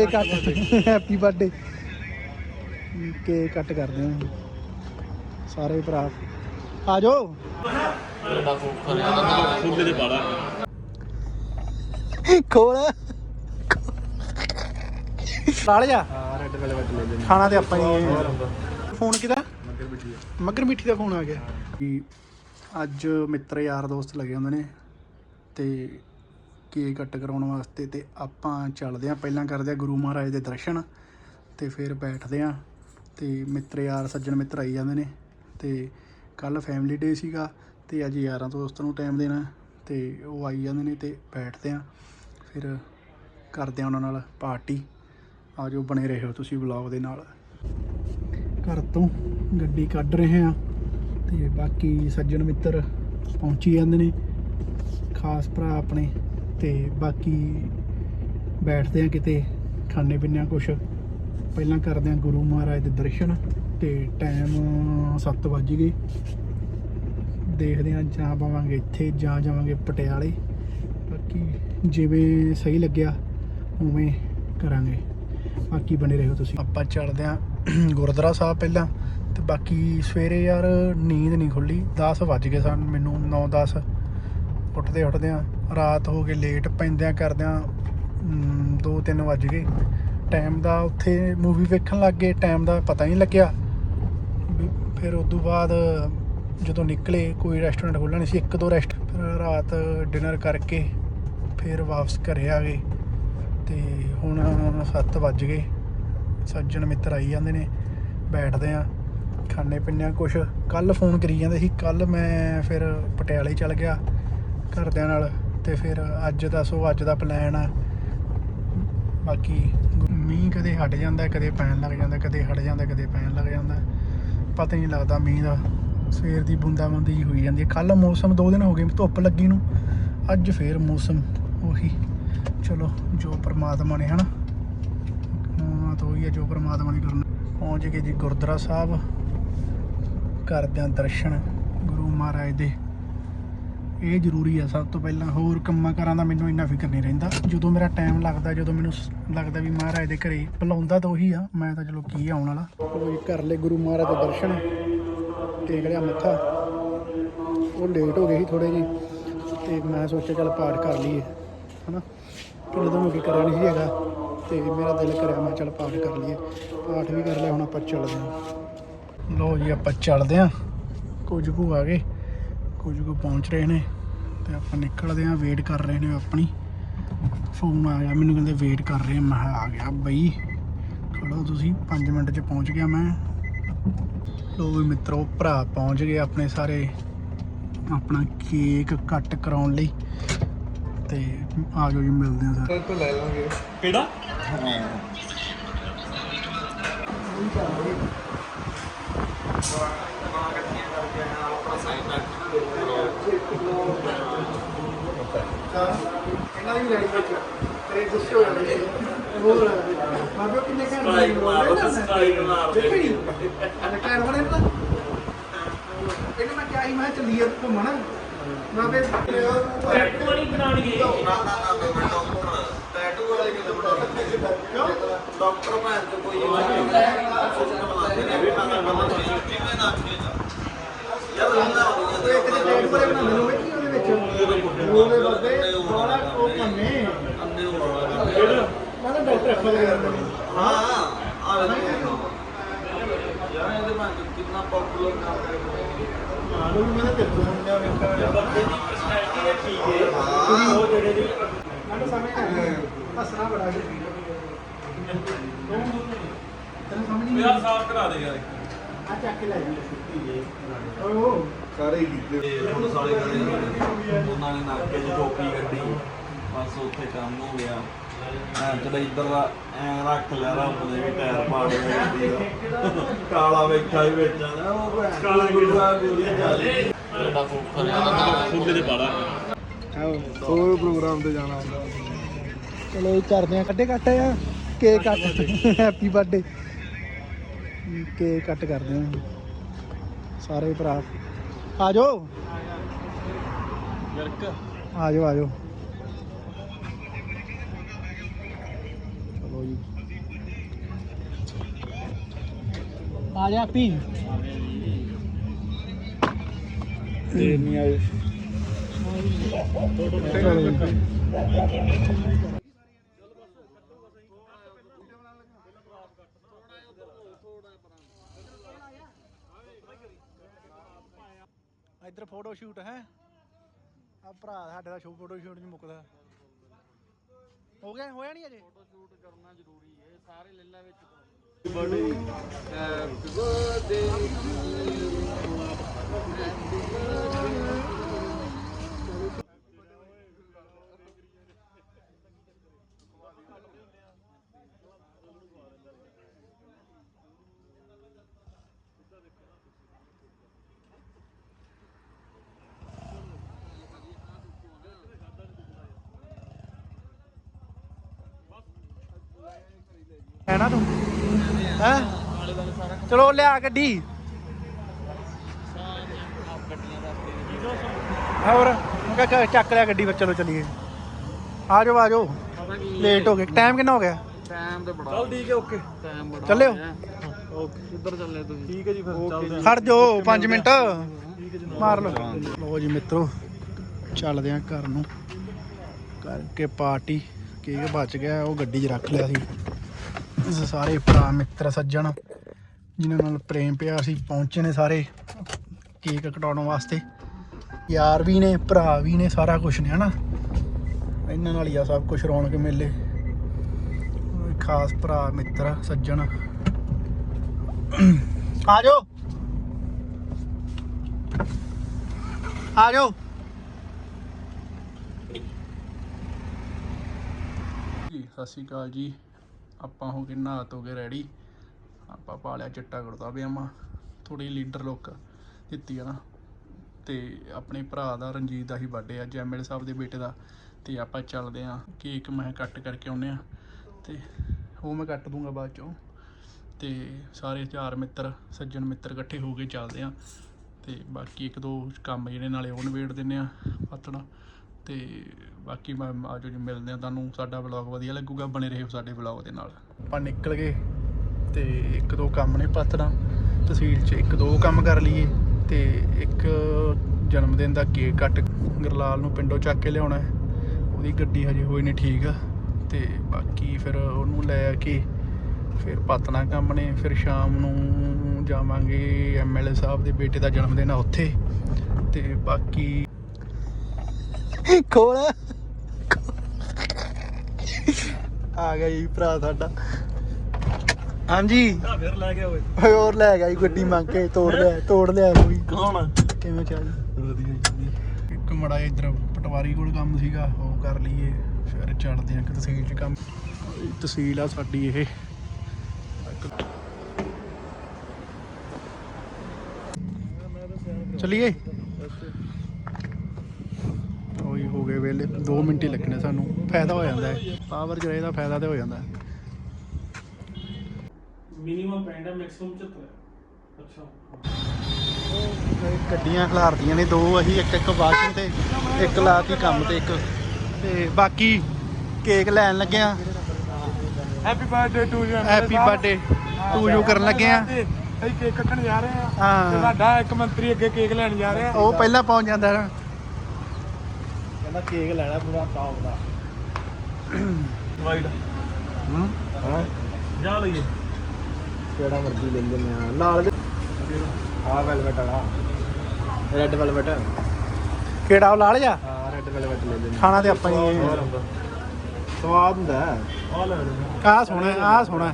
Cake ਕੱਟ happy birthday cake ਕੱਟ ਕਰਦੇ ਹਾਂ। ਸਾਰੇ ਭਰਾ। ਆ ਜਾਓ। ਖੋਲ। ਨਾਲ ਜਾ। ਰੈੱਡ ਵੈਲਵਟ ਲੈ ਲੈਣੇ ਖਾਣਾ ਤੇ ਆਪਾਂ ਹੀ ਫੋਨ ਕਿਦਾ ਮਗਰ ਮਿੱਠੀ ਦਾ ਫੋਨ ਆ ਗਿਆ। ਅੱਜ ਮਿੱਤਰ ਯਾਰ ਦੋਸਤ ਲੱਗੇ ਹੁੰਦੇ ਨੇ। ਤੇ ਕੇਕ ਕੱਟ ਕਰਾਉਣ ਵਾਸਤੇ ਤੇ ਆਪਾਂ ਚੱਲਦੇ ਆਂ ਪਹਿਲਾਂ ਕਰਦੇ ਆ ਗੁਰੂ ਮਹਾਰਾਜ ਦੇ ਦਰਸ਼ਨ ਤੇ ਫਿਰ ਬੈਠਦੇ ਆਂ ਤੇ ਮਿੱਤਰ ਯਾਰ, ਸੱਜਣ ਮਿੱਤਰ ਆਈ ਜਾਂਦੇ ਨੇ ਤੇ ਕੱਲ ਫੈਮਿਲੀ ਡੇ ਸੀਗਾ ਤੇ ਅੱਜ ਯਾਰਾਂ ਦੋਸਤਾਂ ਨੂੰ ਟਾਈਮ ਦੇਣਾ ਤੇ ਉਹ ਆਈ ਜਾਂਦੇ ਨੇ ਤੇ ਬੈਠਦੇ ਆਂ ਫਿਰ ਕਰਦੇ ਆਂ ਉਹਨਾਂ ਨਾਲ ਪਾਰਟੀ ਆਜੋ ਬਣੇ ਰਹੇ ਹੋ ਤੁਸੀਂ ਵਲੌਗ ਦੇ ਨਾਲ। ਘਰ ਤੋਂ ਗੱਡੀ ਕੱਢ ਰਹੇ ਆ ਤੇ ਬਾਕੀ ਸੱਜਣ ਮਿੱਤਰ ਪਹੁੰਚੀ ਜਾਂਦੇ ਨੇ, ਖਾਸ ਭਰਾ ਆਪਣੇ। ਤੇ ਬਾਕੀ ਬੈਠਦੇ ਆ ਕਿਤੇ ਖਾਣੇ ਪੀਣੇ ਆ ਕੁਛ। ਪਹਿਲਾਂ ਕਰਦੇ ਆ ਗੁਰੂ ਮਹਾਰਾਜ ਦੇ ਦਰਸ਼ਨ ਤੇ ਟਾਈਮ 7 ਵੱਜ ਗਏ। ਦੇਖਦੇ ਆ ਜਾਂ ਪਾਵਾਂਗੇ ਇੱਥੇ, ਜਾਂ ਜਾਵਾਂਗੇ ਪਟਿਆਲੇ। ਬਾਕੀ ਜਿਵੇਂ ਸਹੀ ਲੱਗਿਆ, ਉਵੇਂ ਕਰਾਂਗੇ। ਬਾਕੀ ਬਣੇ ਰਹੋ ਤੁਸੀਂ। ਆਪਾਂ ਚੱਲਦੇ ਆਂ ਗੁਰਦੁਆਰਾ ਸਾਹਿਬ ਪਹਿਲਾਂ। ਤੇ ਬਾਕੀ ਸਵੇਰੇ ਯਾਰ ਨੀਂਦ ਨਹੀਂ ਖੁੱਲੀ। 10 ਵੱਜ ਗਏ ਸਨ, ਮੈਨੂੰ 9 10 ਉੱਠਦੇ ਉੱਠਦੇ ਆ, ਰਾਤ ਹੋ ਗਈ ਲੇਟ ਪੈਂਦਿਆਂ ਕਰਦਿਆਂ 2 3 ਵੱਜ ਗਏ। ਟਾਈਮ ਦਾ ਉੱਥੇ ਮੂਵੀ ਵੇਖਣ ਲੱਗ ਗਏ ਟਾਈਮ ਦਾ ਪਤਾ ਹੀ ਨਹੀਂ ਲੱਗਿਆ। ਫਿਰ ਉਸ ਤੋਂ ਬਾਅਦ ਜਦੋਂ ਨਿਕਲੇ, ਕੋਈ ਰੈਸਟੋਰੈਂਟ ਖੁੱਲ੍ਹਾ ਨਹੀਂ ਸੀ, ਇੱਕ ਦੋ ਰੈਸਟ ਫਿਰ ਰਾਤ ਡਿਨਰ ਕਰਕੇ ਫਿਰ ਵਾਪਸ ਘਰੇ ਆ ਗਏ। ਤੇ ਹੁਣ 7 ਵੱਜ ਗਏ। ਸੱਜਣ ਮਿੱਤਰ ਆਈ ਜਾਂਦੇ ਨੇ, ਬੈਠਦੇ ਆ ਖਾਣੇ ਪੀਣੇ ਆ ਕੁਛ। ਕੱਲ ਫੋਨ ਕਰੀ ਜਾਂਦੇ ਸੀ ਕੱਲ ਮੈਂ ਫਿਰ ਪਟਿਆਲੇ ਚਲ ਗਿਆ। ਘਰਦਿਆਂ ਨਾਲ ਤੇ ਫਿਰ ਅੱਜ ਦਾ ਸੋ ਅੱਜ ਦਾ ਪਲਾਨ ਆ। ਬਾਕੀ ਮੀਂਹ ਕਦੇ ਹਟ ਜਾਂਦਾ, ਕਦੇ ਪੈਣ ਲੱਗ ਜਾਂਦਾ, ਕਦੇ ਹਟ ਜਾਂਦਾ, ਕਦੇ ਪੈਣ ਲੱਗ ਜਾਂਦਾ। ਪਤਾ ਹੀ ਨਹੀਂ ਲੱਗਦਾ ਮੀਂਹ ਦਾ। ਸਵੇਰ ਦੀ ਬੂੰਦਾਬਾਂਦੀ ਜਿਹੀ ਹੋਈ ਜਾਂਦੀ ਹੈ ਕੱਲ ਮੌਸਮ ਦੋ ਦਿਨ ਹੋ ਗਏ, ਧੁੱਪ ਲੱਗੀ ਨੂੰ। ਅੱਜ ਫੇਰ ਮੌਸਮ ਉਹੀ। ਚਲੋ, ਜੋ ਪ੍ਰਮਾਤਮਾ ਨੇ, ਹਨਾ? ਹਾਂ, ਤਾਂ ਉਹੀ ਹੈ ਜੋ ਪ੍ਰਮਾਤਮਾ ਨੇ ਕਰਨਾ। ਪਹੁੰਚ ਗਏ ਜੀ ਗੁਰਦੁਆਰਾ ਸਾਹਿਬ। ਕਰਦੇ ਹਾਂ ਦਰਸ਼ਨ ਗੁਰੂ ਮਹਾਰਾਜ ਦੇ। ਇਹ ਜ਼ਰੂਰੀ ਆ, ਸਭ ਤੋਂ ਪਹਿਲਾਂ ਹੋਰ ਕੰਮਾਂ ਕਾਰਾਂ ਦਾ ਮੈਨੂੰ ਇੰਨਾ ਫਿਕਰ ਨਹੀਂ ਰਹਿੰਦਾ। ਜਦੋਂ ਮੇਰਾ ਟਾਈਮ ਲੱਗਦਾ, ਜਦੋਂ ਮੈਨੂੰ ਸ- ਲੱਗਦਾ ਵੀ ਮਹਾਰਾਜ ਦੇ ਘਰੇ ਬੁਲਾਉਂਦਾ ਤਾਂ ਉਹੀ ਆ, ਮੈਂ ਤਾਂ ਚਲੋ ਕੀ ਆਉਣ ਵਾਲਾ। ਕੋਈ ਕਰ ਲੈ ਗੁਰੂ ਮਹਾਰਾਜ ਦੇ ਦਰਸ਼ਨ ਟੇਕ ਲਿਆ ਮੱਥਾ। ਉਹ ਲੇਟ ਹੋ ਗਏ ਸੀ ਥੋੜੇ ਜੀ ਤੇ ਮੈਂ ਸੋਚਿਆ ਚਲ ਪਾਠ ਕਰ ਲਈਏ, ਹਨਾ? ਕਿੰਨੇ ਜਦੋਂ ਮੈਂ ਗਏ ਕਰਿਆ ਨਹੀਂ ਸੀ ਹੈਗਾ, ਤੇ ਮੇਰਾ ਦਿਲ ਕਰਿਆ, ਮੈਂ ਚਲ ਪਾਠ ਕਰ ਲਈਏ। ਪਾਠ ਵੀ ਕਰ ਲਿਆ, ਹੁਣ ਆਪਾਂ ਚੱਲਦੇ ਹਾਂ। ਲੋ ਜੀ, ਆਪਾਂ ਚੱਲਦੇ ਹਾਂ। ਕੁਝ ਕੁ ਆ ਗਏ। ਕੁਝ ਕੁ ਪਹੁੰਚ ਰਹੇ ਨੇ ਤੇ ਆਪਾਂ ਨਿਕਲਦੇ ਹਾਂ ਵੇਟ ਕਰ ਰਹੇ ਨੇ ਆਪਣੀ। ਫੋਨ ਆ ਗਿਆ ਮੈਨੂੰ ਕਹਿੰਦੇ ਵੇਟ ਕਰ ਰਹੇ ਆ। ਮੈਂ ਕਿਹਾ ਆ ਗਿਆ ਬਈ। ਖੜੋ ਤੁਸੀਂ 5 ਮਿੰਟ 'ਚ ਪਹੁੰਚ ਗਿਆ ਮੈਂ। ਲੋ ਵੀ ਮਿੱਤਰੋ ਭਰਾ ਪਹੁੰਚ ਗਏ ਆਪਣੇ ਸਾਰੇ ਆਪਣਾ ਕੇਕ ਕੱਟ ਕਰਾਉਣ ਲਈ। ਤੇ ਆ ਜਾਓ ਜੀ ਮਿਲਦੇ ਆ ਸਾਰੇ। ਤੋਂ ਲੈ ਲਾਂਗੇ। ਕਿਹੜਾ? ਇਹਨਾਂ ਦੀ ਲੈਣੀ ਵਿੱਚ ਤੇਰੇ ਗੁੱਸੇ ਹੋ ਜਾਂਦੇ ਹੋਰ ਬਾਬੇ ਕਿੰਨੇ ਘੰਟੇ ਸਟ੍ਰਾਈਕ ਮਾਰ ਦੋ ਸਟ੍ਰਾਈਕ ਮਾਰ ਦੇਖੀ ਘਰ ਬਣੇ ਨਾ ਇਹਨੂੰ ਮੈਂ ਕਿਹਾ ਸੀ ਮੈਂ ਚੱਲੀਏ ਘੁੰਮਣ ਬਾਬੇ ਟੈਟੂ ਵਾਲੀ ਬਣਾਉਣਗੇ ਟੈਟੂ ਵਾਲੇ ਕਿਤੇ ਬਣਾ ਡਾਕਟਰ ਭੈਣ ਤੋਂ ਕੋਈ ਸਿਸਟਮ ਲਾਉਂਦੇ ਨੇ ਵੀ ਮੈਂ ਬੰਦਾ ਛੁੱਟੀ ਦੇ ਨਾ ਯਾਰ ਲੰਨਾ ਹੋ ਉਹ ਇੱਕ ਤੇ ਟੈਗ ਬੜੇ ਬਣਾਉਂਦੇ ਨੇ ਉਹ ਵੇਖੀ ਉਹਦੇ ਵਿੱਚ ਉਹਦੇ ਬਾਬੇ ਬੜਾ ਉਹ ਪੰਨੇ ਅੰਨੇ ਹੋਣਾ ਮੈਂ ਤਾਂ ਡਾਕਟਰ ਅੱਖਾਂ ਦੇ ਜਾਂਦੇ ਨੇ ਹਾਂ। ਆ ਵੇ ਯਾਰ ਇਹਦੇ ਮੈਂ ਕਿੰਨਾ ਪਪੂਲਰ ਕੰਮ ਹਾਂ ਲੋਕ ਮੈਂ ਤਾਂ ਤੇਰੇ ਤੋਂ ਸਮਝਿਆ ਵੇਖਿਆ ਬੰਦੇ ਦੀ ਪਰਸਨੈਲਿਟੀ ਹੈ ਠੀਕ ਹੈ ਉਹ ਜਿਹੜੇ ਦੀ ਮੈਂ ਤਾਂ ਸਮਝ ਨਹੀਂ ਆਇਆ ਹੱਸਣਾ ਬੜਾ ਜੀ ਆ ਚੱਕ ਕੇ ਲੈ ਜੀ ਓਏ ਉਹ ਸਾਰੇ ਕੀਤੇ ਪੁਲਿਸ ਵਾਲੇ ਕਰੇ ਉਹਨਾਂ ਨੇ ਨਾਕੇ 'ਚ ਟੋਪੀ ਕੱਢੀ ਬਸ ਉੱਥੇ ਕੰਮ ਹੋ ਗਿਆ ਚਲ ਇੱਧਰ ਦਾ ਐ ਰੱਖ ਲਿਆ ਰੱਬ ਦੇ ਵੀ ਟਾਇਰ ਪਾੜ ਗਏ ਕਾਲਾ ਵੇਖਾ ਹੀ ਵਿੱਚ ਆਂਦਾ ਉਹ ਭੈਣ ਕਾਲਾ ਗੁਰੂਆ ਗੁਰੂ ਚੱਲੇ। ਖੁੱਲੇ ਦੇ ਬਾਲਾ। ਹੋਰ ਪ੍ਰੋਗਰਾਮ ਤੇ ਜਾਣਾ ਹੁੰਦਾ। ਚਲੋ ਇਹ ਕਰਦੇ ਆ ਕੱਟੇ ਕੱਟ ਆ ਕੇਕ ਕੱਟ? ਹੈਪੀ ਬਰਥਡੇ ਕੇਕ ਕੱਟ ਕਰਦੇ ਆ ਸਾਰੇ ਭਰਾ। ਆ ਜਾਓ। ਗਰਕ ਆ ਜਾਓ ਆ ਜਾਓ। ਆ ਜਾ ਪੀ ਤੇ ਨਹੀਂ ਆਏ। ਇੱਧਰ ਫੋਟੋ ਸ਼ੂਟ ਹੈ। ਆ ਭਰਾ ਸਾਡੇ ਦਾ ਸ਼ੋ ਫੋਟੋ ਸ਼ੂਟ ਨਹੀਂ ਮੁੱਕਦਾ। ਹੋ ਗਿਆ ਹੋਇਆ ਨਹੀਂ ਅਜੇ? ਹੈ ਹੈ ਨਾ ਤੂੰ? ਹੈ? ਚਲੋ ਲਿਆ ਗੱਡੀ। ਹੋਰ ਮੈਂ ਕਿਹਾ ਚੱਕ ਲਿਆ ਗੱਡੀ ਵਿੱਚ ਚਲੋ ਚਲੀਏ। ਆ ਜਾਓ ਆ ਜਾਓ। ਲੇਟ ਹੋ ਗਏ। ਟਾਈਮ ਕਿੰਨਾ ਹੋ ਗਿਆ? ਟਾਈਮ ਤੇ ਬੜਾ। ਚੱਲ ਠੀਕ ਹੈ ਓਕੇ। ਟਾਈਮ ਬੜਾ ਚੱਲਿਓ ਓਕੇ। ਕਿੱਧਰ ਚੱਲੇ ਤੁਸੀਂ? ਠੀਕ ਹੈ ਜੀ ਫਿਰ ਚੱਲਦੇ ਖੜ ਜਾਓ 5 ਮਿੰਟ। ਮਾਰ ਲਓ। ਲਓ ਜੀ ਮਿੱਤਰੋ ਚੱਲਦੇ ਆ ਘਰ ਨੂੰ। ਕਰਕੇ ਪਾਰਟੀ। ਕੇਕ ਬਚ ਗਿਆ ਉਹ ਗੱਡੀ 'ਚ ਰੱਖ ਲਿਆ ਸੀ। ਸਾਰੇ ਭਰਾ, ਮਿੱਤਰ, ਸੱਜਣ, ਜਿਨ੍ਹਾਂ ਨਾਲ ਪ੍ਰੇਮ ਪਿਆਰ ਸੀ, ਪਹੁੰਚੇ ਨੇ ਸਾਰੇ ਕੇਕ ਕਟਾਉਣ ਵਾਸਤੇ। ਯਾਰ ਵੀ ਨੇ, ਭਰਾ ਵੀ ਨੇ, ਸਾਰਾ ਕੁਝ ਨੇ, ਹਨਾ? ਇਹਨਾਂ ਨਾਲ ਹੀ ਆ ਸਭ ਕੁਝ ਰੌਣਕ ਮੇਲੇ। ਖਾਸ ਭਰਾ, ਮਿੱਤਰ, ਸੱਜਣ। ਆ ਜਾਓ। ਆ ਜਾਓ। ਸਤਿ ਸ਼੍ਰੀ ਅਕਾਲ ਜੀ। ਆਪਾਂ ਹੋ ਗਏ ਨਹਾ ਧੋ ਕੇ ਰੈਡੀ ਆਪਾਂ ਪਾ ਲਿਆ ਚਿੱਟਾ ਕੁੜਤਾ, ਪਜਾਮਾ। ਥੋੜੀ ਲੀਡਰ ਲੁੱਕ ਦਿੱਤੀ ਆ ਨਾ। ਤੇ ਆਪਣੇ ਭਰਾ ਦਾ, ਰਣਜੀਤ ਦਾ ਹੀ ਬਰਥਡੇ ਅੱਜ ਐਮਐਲ ਸਾਹਿਬ ਦੇ ਬੇਟੇ ਦਾ। ਤੇ ਆਪਾਂ ਚੱਲਦੇ ਆ। ਕੇਕ ਮੈਂ ਕੱਟ ਕਰਕੇ ਆਉਨੇ ਆ। ਤੇ ਉਹ ਮੈਂ ਕੱਟ ਦੂੰਗਾ ਬਾਅਦ ਚੋਂ। ਤੇ ਸਾਰੇ ਚਾਰ ਮਿੱਤਰ, ਸੱਜਣ ਮਿੱਤਰ ਇਕੱਠੇ ਹੋ ਕੇ ਚੱਲਦੇ ਆ। ਤੇ ਬਾਕੀ ਇੱਕ ਦੋ ਕੰਮ ਜਿਹੜੇ ਨਾਲੇ ਉਹ ਨਿਬੇੜ ਦਿੰਨੇ ਆ। ਪਤਣਾ ਤੇ ਬਾਕੀ ਮੈਂ ਆਜੋ ਜੀ ਮਿਲਦੇ ਆ ਤੁਹਾਨੂੰ। ਸਾਡਾ ਵਲੌਗ ਵਧੀਆ ਲੱਗੂਗਾ, ਬਣੇ ਰਹੋ ਸਾਡੇ ਵਲੌਗ ਦੇ ਨਾਲ। ਆਪਾਂ ਨਿਕਲ ਗਏ ਤੇ ਇੱਕ ਦੋ ਕੰਮ ਨੇ ਪਤਣਾ ਤਹਿਸੀਲ 'ਚ ਇੱਕ ਦੋ ਕੰਮ ਕਰ ਲਈਏ ਤੇ ਇੱਕ ਜਨਮ ਦਿਨ ਦਾ ਕੇਕ ਕੱਟ ਗਰਲਾਲ ਨੂੰ ਪਿੰਡੋਂ ਚੱਕ ਕੇ ਲਿਆਉਣਾ ਹੈ। ਉਹਦੀ ਗੱਡੀ ਹਜੇ ਹੋਈ ਨਹੀਂ ਠੀਕ ਆ। ਤੇ ਬਾਕੀ ਫਿਰ ਉਹਨੂੰ ਲੈ ਕੇ ਫਿਰ ਪਤਨਾ ਕੰਮ ਨੇ। ਫਿਰ ਸ਼ਾਮ ਨੂੰ ਜਾਵਾਂਗੇ ਐਮਐਲਏ ਸਾਹਿਬ ਦੇ ਬੇਟੇ ਦਾ ਜਨਮ ਦਿਨ ਆ ਉੱਥੇ। ਤੇ ਬਾਕੀ ਕੋਲ ਆ? ਗਿਆ ਜੀ ਭਰਾ ਸਾਡਾ। ਹਾਂਜੀ। ਆ ਫਿਰ ਲੈ ਗਿਆ ਓਏ। ਹੋਰ ਲੈ ਗਿਆ ਜੀ ਗੱਡੀ ਮੰਗ ਕੇ ਤੋੜ ਲਿਆ ਤੋੜ ਲਿਆ ਵੀ ਕੌਣ ਕਿਵੇਂ ਚੱਲ? ਵਧੀਆ ਜੀ ਇੱਕ ਮੜਾ ਇਧਰ ਪਟਵਾਰੀ ਕੋਲ ਕੰਮ ਸੀਗਾ ਉਹ ਕਰ ਲਈਏ। ਫਿਰ ਚੱਲਦੇ ਆਂ ਕਿ ਤਹਿਸੀਲ 'ਚ ਕੰਮ। ਤਹਿਸੀਲ ਆ ਸਾਡੀ ਇਹ। ਚਲਿਏ ਉਹੀ ਹੋ ਗਏ ਵੇਲੇ 2 ਮਿੰਟ ਹੀ ਲੱਗਣੇ ਸਾਨੂੰ। ਫਾਇਦਾ ਹੋ ਜਾਂਦਾ ਹੈ। ਪਾਵਰ ਰਹੇ ਦਾ ਫਾਇਦਾ ਤੇ ਹੋ ਜਾਂਦਾ ਹੈ। ਮਿਨੀਮਮ ਪੈਂਦਾ ਮੈਕਸਿਮਮ 74 ਅੱਛਾ। ਗੱਡੀਆਂ ਖਿਲਾਰਦੀਆਂ ਨੇ ਦੋ ਅਸੀਂ ਇੱਕ ਇੱਕ ਵਾਸ਼ਿੰਗ ਤੇ ਇੱਕ ਲਾਤੀ ਕੰਮ ਤੇ ਇੱਕ ਤੇ ਬਾਕੀ ਕੇਕ ਲੈਣ ਲੱਗੇ ਆ happy birthday to you happy birthday to you ਕਰਨ ਲੱਗੇ ਆ ਅਸੀਂ ਕੇਕ ਕੱਟਣ ਜਾ ਰਹੇ ਆ ਹਾਂ। ਸਾਡਾ ਇੱਕ ਮੰਤਰੀ ਅੱਗੇ ਕੇਕ ਲੈਣ ਜਾ ਰਿਹਾ। ਉਹ ਪਹਿਲਾਂ ਪਹੁੰਚ ਜਾਂਦਾ ਨਾ ਕਹਿੰਦਾ ਕੇਕ ਲੈਣਾ ਪੂਰਾ ਟੌਪ ਦਾ। ਵਾਈਡ ਹੂੰ? ਹਾਂ। ਜਾ ਲਈਏ। ਕਿਹੜਾ ਮਰਜ਼ੀ ਲੈ ਲੈਂਦੇ ਆ ਨਾਲ ਆ ਵੈਲਵਟ ਵਾਲਾ। ਰੈੱਡ ਵੈਲਵਟ ਕਿਹੜਾ ਉਹ ਲਾਲ ਜਾ ਹਾਂ ਰੈੱਡ ਵੈਲਵਟ ਲੈ ਲੈਂਦੇ ਖਾਣਾ ਤੇ ਆਪਾਂ ਹੀ ਸਵਾਦ ਹੁੰਦਾ। ਆ ਲੈ ਆਹ ਸੋਹਣਾ ਆਹ ਸੋਹਣਾ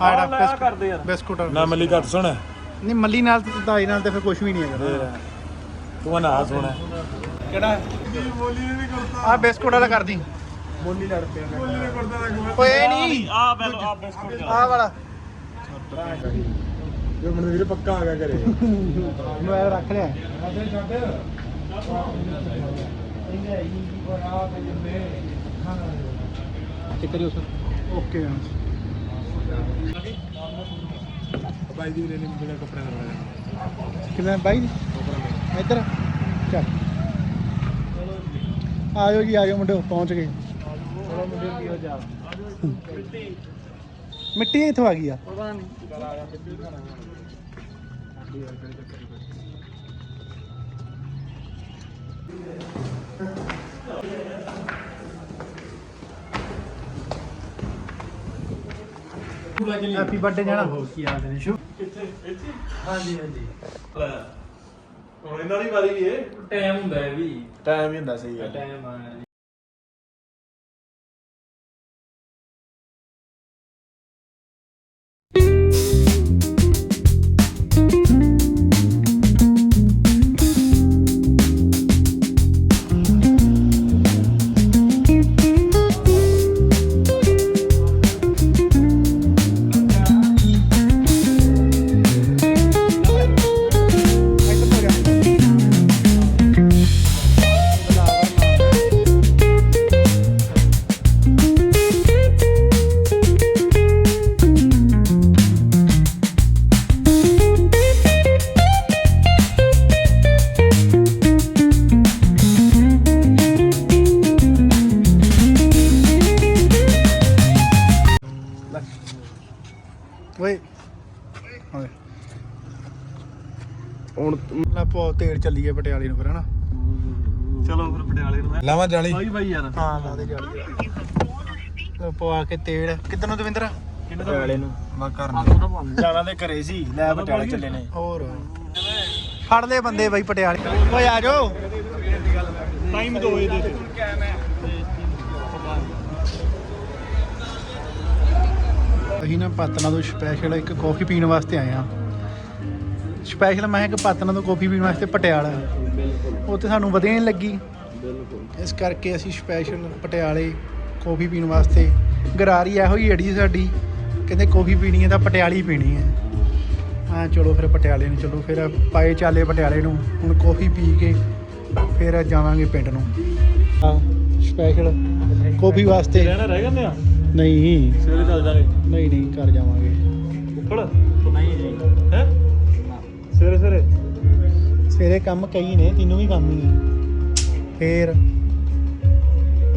ਆ ਜਿਹੜਾ ਕਰਦੇ ਯਾਰ। ਬਿਸਕੁਟ ਨਾ ਮੱਲੀ ਘੱਟ ਸੁਣ ਨਹੀਂ ਮੱਲੀ ਨਾਲ ਤੇ ਦਾਈ ਨਾਲ ਤੇ ਫਿਰ ਕੁਝ ਵੀ ਨਹੀਂ ਹੈਗਾ। ਤੂੰ ਨਾ ਸੁਣ ਕਿਹੜਾ ਬੋਲੀ ਨਹੀਂ ਕਰਦਾ ਆ ਬਿਸਕੁਟ ਵਾਲਾ ਕਰਦੀ ਬੋਲੀ ਲੜ ਪਿਆ ਬੋਲੀ ਨਹੀਂ ਕਰਦਾ ਓਏ ਨਹੀਂ। ਆ ਬੈਲ ਆ ਬਿਸਕੁਟ ਆਹ ਵਾਲਾ। ਜੋ ਮੈਨੂੰ ਵੀਰੇ ਪੱਕਾ ਆ ਗਿਆ ਘਰੇ। ਮੈਂ ਰੱਖ ਲਿਆ। ਚੈੱਕ ਕਰਿਓ ਸਰ। ਓਕੇ ਬਾਈ ਦੀ ਵੀਰੇ ਨੇ ਬਿਨਾ ਕੱਪੜੇ ਦਾ ਕਿਵੇਂ ਬਾਈ? ਇੱਧਰ। ਚੱਲ। ਆਜੋ ਜੀ ਆਜੋ ਮੁੰਡਿਓ ਪਹੁੰਚ ਗਏ। ਚਲੋ ਮੁੰਡੇ ਕੀ ਹੋ ਜਾ ਮਿੱਟੀ ਕਿੱਥੋਂ ਆ ਗਈ ਆ। ਪਤਾ ਨਹੀਂ ਹੈਪੀ ਬਰਥਡੇ ਜਾਣਾ। ਹੋ ਕੀ ਹਾਲ ਨੇ? ਸ਼ੁਭ। ਹਾਂਜੀ ਹਾਂਜੀ। ਹੁਣ ਇਹਨਾਂ ਦੀ ਵਾਰੀ ਏ। ਟਾਈਮ ਹੁੰਦਾ ਹੈ ਵੀ। ਟਾਈਮ ਹੀ ਹੁੰਦਾ ਸਹੀ ਗੱਲ ਟਾਈਮ ਆਣਾ ਹੁਣ ਲਾ ਪੋ ਤੇਲ ਚੱਲੀਏ ਪਟਿਆਲੇ ਨੂੰ ਫਿਰ ਹਨਾ? ਚਲੋ ਫਿਰ ਪਟਿਆਲੇ ਨੂੰ ਲਾਵਾਂ ਜਾਲੀ? ਬਾਈ ਬਾਈ ਯਾਰ। ਹਾਂ ਲਾ ਦੇ ਜਾਲੀ। ਲਓ ਪਵਾ ਕੇ ਤੇਲ। ਕਿੱਧਰ ਨੂੰ ਦਵਿੰਦਰ? ਪਟਿਆਲੇ ਨੂੰ। ਮੈਂ ਜਾਣਾ ਤੇ ਘਰੇ ਸੀ ਲੈ ਪਟਿਆਲੇ ਚੱਲੇ ਨੇ। ਹੋਰ। ਫੜ ਲੈ ਬੰਦੇ ਬਾਈ ਪਟਿਆਲੇ। ਓਏ ਆ ਜਾਓ। ਟਾਈਮ ਦੋ ਇਹਦੇ ਤੇ। ਅਸੀਂ ਨਾ ਪਾਤਨਾ ਤੋਂ ਸਪੈਸ਼ਲ ਇੱਕ ਕਾਫੀ ਪੀਣ ਵਾਸਤੇ ਆਏ ਆ ਸਪੈਸ਼ਲ ਮੈਂ ਕਿ ਪਾਤਨਾ ਤੋਂ ਕਾਫੀ ਪੀਣ ਵਾਸਤੇ ਪਟਿਆਲਾ। ਉੱਥੇ ਸਾਨੂੰ ਵਧੀਆ ਨਹੀਂ ਲੱਗੀ। ਇਸ ਕਰਕੇ ਅਸੀਂ ਸਪੈਸ਼ਲ ਪਟਿਆਲੇ ਕਾਫੀ ਪੀਣ ਵਾਸਤੇ। ਗਰਾਰੀ ਇਹੋ ਹੀ ਅੜੀ ਸਾਡੀ। ਕਹਿੰਦੇ ਕਾਫੀ ਪੀਣੀ ਹੈ ਤਾਂ ਪਟਿਆਲੀ ਪੀਣੀ ਹੈ। ਹਾਂ ਚਲੋ ਫਿਰ ਪਟਿਆਲੇ ਨੂੰ ਚਲੋ ਫਿਰ ਪਾਏ ਚਾਲੇ ਪਟਿਆਲੇ ਨੂੰ। ਹੁਣ ਕਾਫੀ ਪੀ ਕੇ ਫਿਰ ਜਾਵਾਂਗੇ ਪਿੰਡ ਨੂੰ। ਹਾਂ ਸਪੈਸ਼ਲ ਕਾਫੀ ਵਾਸਤੇ। ਰਹਿਣਾ ਰਹਿ ਗਏ ਆ? ਨਹੀਂ। ਸਵੇਰੇ ਚੱਲ ਜਾਗੇ। ਨਹੀਂ ਨਹੀਂ ਘਰ ਜਾਵਾਂਗੇ। ਉੱਪਰ ਨਹੀਂ ਜੀ। ਹੈ? ਸਵੇਰੇ ਸਵੇਰੇ? ਸਵੇਰੇ ਕੰਮ ਕਈ ਨੇ ਤੈਨੂੰ ਵੀ ਕੰਮ ਹੀ ਹੈ ਫੇਰ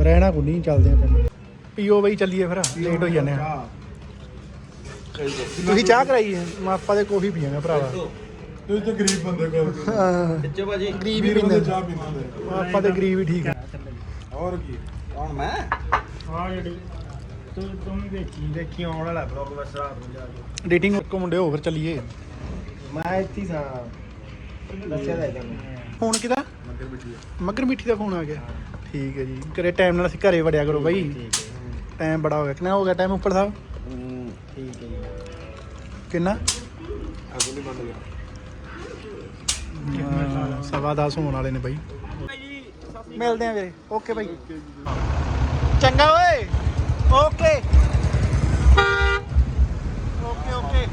ਰਹਿਣਾ ਕੋ ਨਹੀਂ ਚੱਲਦੇ ਆ ਪਿੰਡ। ਪੀਓ ਬਈ ਚੱਲੀਏ ਫਿਰ ਲੇਟ ਹੋ ਜਾਂਦੇ ਆ। ਤੁਸੀਂ ਚਾਹ ਕਰਾਈ ਹੈ? ਮਾਪਾ ਦੇ ਕਾਫੀ ਪੀਆਂਗੇ ਭਰਾਵਾ। ਤੁਸੀਂ ਤਾਂ ਗਰੀਬ ਬੰਦੇ ਕੋਲ ਹਾਂ, ਕਿੱਥੇ ਭਾਜੀ। ਗਰੀਬ ਹੀ ਪੀਂਦੇ। ਚਾਹ ਪੀਂਦੇ ਆਪਾਂ ਤੇ ਗਰੀਬ ਹੀ ਠੀਕ ਆ। ਹੋਰ ਕੀ? ਕੌਣ ਮੈਂ? ਹਾਂ ਜਿਹੜੀ ਤੂੰ ਤੂੰ ਦੇਖੀ ਦੇਖੀ ਆਉਣ ਵਾਲਾ ਬਲੌਗ ਬਸ ਰਾਤ ਨੂੰ ਜਾ ਕੇ। ਡੇਟਿੰਗ ਕੋ ਮੁੰਡੇ ਹੋ ਫਿਰ ਚੱਲੀਏ। ਫੋਨ ਕਿਹਦਾ? ਮਗਰ ਮਿੱਠੀ ਦਾ। ਫੋਨ ਆ ਗਿਆ। ਠੀਕ ਹੈ ਜੀ। ਘਰੇ ਟਾਈਮ ਨਾਲ ਅਸੀਂ ਘਰੇ ਵੜਿਆ ਕਰੋ ਬਾਈ। ਟਾਈਮ ਬੜਾ ਹੋ ਗਿਆ। ਕਿੰਨਾ ਹੋ ਗਿਆ ਟਾਈਮ ਉੱਪਰ ਸਾਹਿਬ? ਕਿੰਨਾ? ਸਵਾ 10 ਹੋਣ ਵਾਲੇ ਨੇ ਬਾਈ। ਮਿਲਦੇ ਆ ਵੀਰੇ। ਓਕੇ ਬਾਈ। ਚੰਗਾ ਓਏ। Okay okay okay